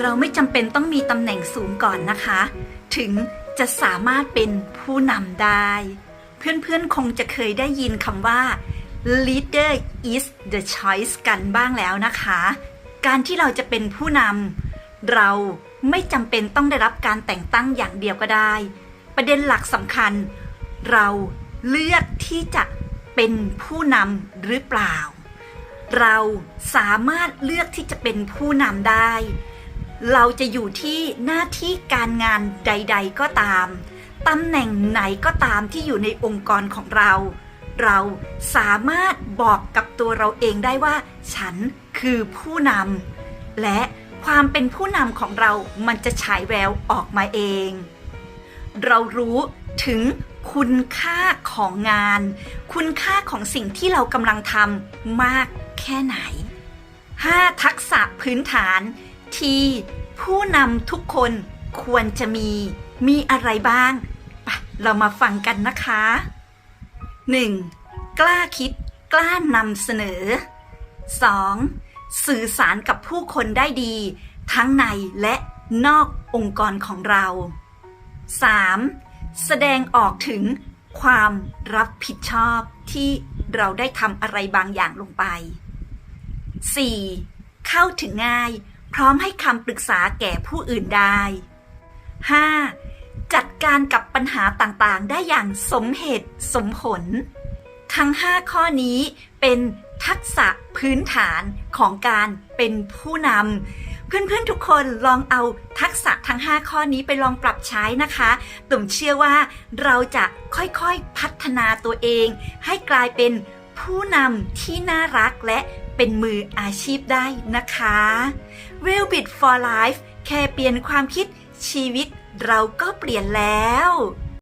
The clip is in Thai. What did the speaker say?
เราไม่จำเป็นต้องมีตำแหน่งสูงก่อนนะคะ ถึงจะสามารถเป็นผู้นำได้ เพื่อนๆคงจะเคยได้ยินคำว่า leader is the choice กันบ้างแล้วนะคะ การที่เราจะเป็นผู้นำเราไม่จำเป็นต้องได้รับการแต่งตั้งอย่างเดียวก็ได้ ประเด็นหลักสำคัญ เราเลือกที่จะเป็นผู้นำหรือเปล่า เราสามารถเลือกที่จะเป็นผู้นำได้ เราจะอยู่ที่หน้าที่การงานใด ๆ ก็ตามตำแหน่งไหนก็ตามที่อยู่ในองค์กรของเรา เราสามารถบอกกับตัวเราเองได้ว่า ฉันคือผู้นำและความเป็นผู้นำของเรามันจะฉายแววออกมาเอง เรารู้ถึงคุณค่าของงาน คุณค่าของสิ่งที่เรากำลังทำมากแค่ไหน 5 ทักษะพื้นฐาน ที่ผู้นำทุกคนควรจะมีมีอะไรบ้างไปเรามาฟังกันนะคะ 1. กล้าคิด กล้านำเสนอ 2. สื่อสารกับผู้คนได้ดี ทั้งในและนอกองค์กรของเรา 3. แสดงออกถึงความรับผิดชอบที่เราได้ทำอะไรบางอย่างลงไป 4. เข้าถึงง่าย พร้อมให้คำปรึกษาแก่ผู้อื่นได้ 5. จัดการกับปัญหาต่างๆ ได้อย่างสมเหตุสมผล ทั้ง 5 ข้อนี้เป็นทักษะพื้นฐานของการเป็นผู้นำเพื่อนๆทุกคนลองเอาทักษะทั้ง 5 ข้อนี้ไปลองปรับใช้นะคะ ตุ่มเชื่อว่าเราจะค่อยๆพัฒนาตัวเอง ให้กลายเป็นผู้นำที่น่ารักและ เป็นมืออาชีพได้นะคะ w e l b i t for Life แค่เปลี่ยนความคิดชีวิตเราก็เปลี่ยนแล้ว